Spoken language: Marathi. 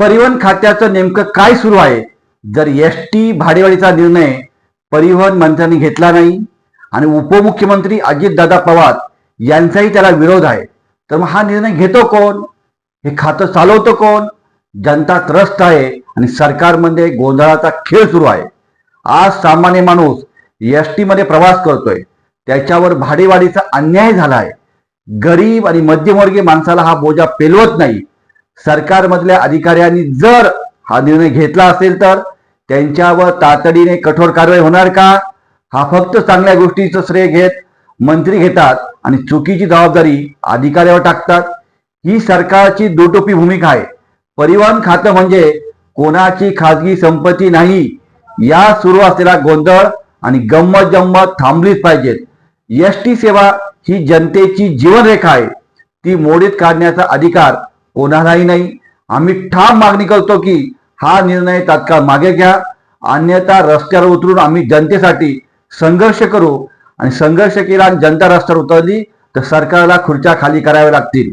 परिवहन खात्याचं नेमकं काय सुरू आहे? जर एस टी भाडेवाडीचा निर्णय परिवहन मंत्र्यांनी घेतला नाही आणि उपमुख्यमंत्री अजितदादा पवार यांचाही त्याला विरोध आहे तर मग हा निर्णय घेतो कोण? हे खातं चालवतो कोण? जनता त्रस्त आहे आणि सरकारमध्ये गोंधळाचा खेळ सुरू आहे. आज सामान्य माणूस एस टीमध्ये प्रवास करतोय. त्याच्यावर भाडेवाढीचा अन्याय झाला आहे. गरीब आणि मध्यमवर्गीय माणसाला हा बोजा पेलवत नाही. सरकारमधल्या अधिकाऱ्यांनी जर हा निर्णय घेतला असेल तर त्यांच्यावर तातडीने कठोर कारवाई होणार का? हा फक्त चांगल्या गोष्टीचं श्रेय घेत मंत्री घेतात आणि चुकीची जबाबदारी अधिकाऱ्यावर टाकतात. ही सरकारची दुटोपी भूमिका आहे. परिवहन खातं म्हणजे कोणाची खाजगी संपत्ती नाही. या सुरू असलेला गोंधळ आणि गंमत जम्मत थांबलीच पाहिजेत. एस टी सेवा ही जनतेची जीवनरेखा आहे. ती मोडीत काढण्याचा अधिकार कोणालाही नाही. आम्ही ठाम मागणी करतो की हा निर्णय तात्काळ मागे घ्या. अन्यथा रस्त्यावर उतरून आम्ही जनतेसाठी संघर्ष करू. आणि संघर्ष केला आणि जनता रस्त्यावर उतरली तर सरकारला खुर्च्या खाली कराव्या लागतील.